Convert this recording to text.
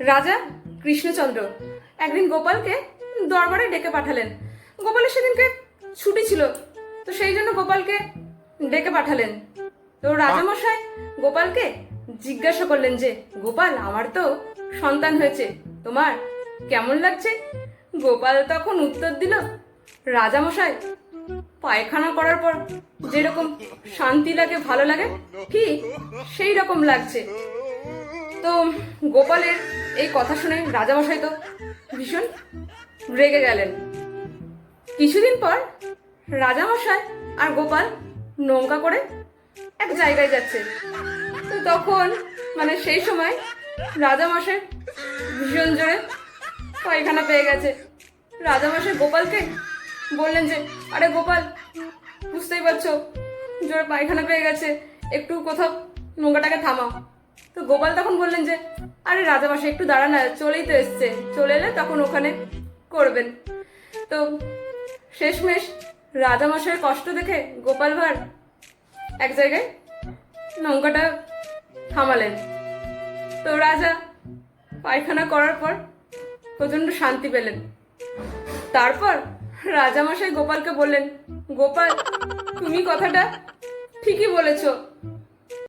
রাজা কৃষ্ণচন্দ্র একদিন গোপালকে দরবারে ডেকে পাঠালেন। গোপালের সেদিনকে ছুটি ছিল, তো সেই জন্য গোপালকে ডেকে পাঠালেন। তো রাজামশাই গোপালকে জিজ্ঞাসা করলেন যে, গোপাল, আমার তো সন্তান হয়েছে, তোমার কেমন লাগছে? গোপাল তখন উত্তর দিল, রাজামশাই, পায়খানা করার পর যেরকম শান্তি লাগে, ভালো লাগে, ঠিক সেই রকম লাগছে। তো গোপালের এই কথা শুনে রাজামশাই তো ভীষণ রেগে গেলেন। কিছুদিন পর রাজামশাই আর গোপাল নৌকা করে এক জায়গায় যাচ্ছে। তো তখন মানে সেই সময় রাজামশাই ভীষণ জোরে পায়খানা পেয়ে গেছে। রাজামশাই গোপালকে বললেন যে, আরে গোপাল, বুঝতেই পারছ, জোরে পায়খানা পেয়ে গেছে। একটু কোথাও নৌকাটাকে থামাও। তো গোপাল তখন বললেন যে, আরে রাজামশাই, একটু দাঁড়ান না, চলেই তো এসছে। চলে এলে তখন ওখানে করবেন। তো শেষমেশ রাজামশাইয়ের কষ্ট দেখে গোপাল ভাঁড় এক জায়গায় নৌকাটা থামালেন। তো রাজা পায়খানা করার পর প্রচণ্ড শান্তি পেলেন। তারপর রাজামশাই গোপালকে বললেন, গোপাল, তুমি কথাটা ঠিকই বলেছ।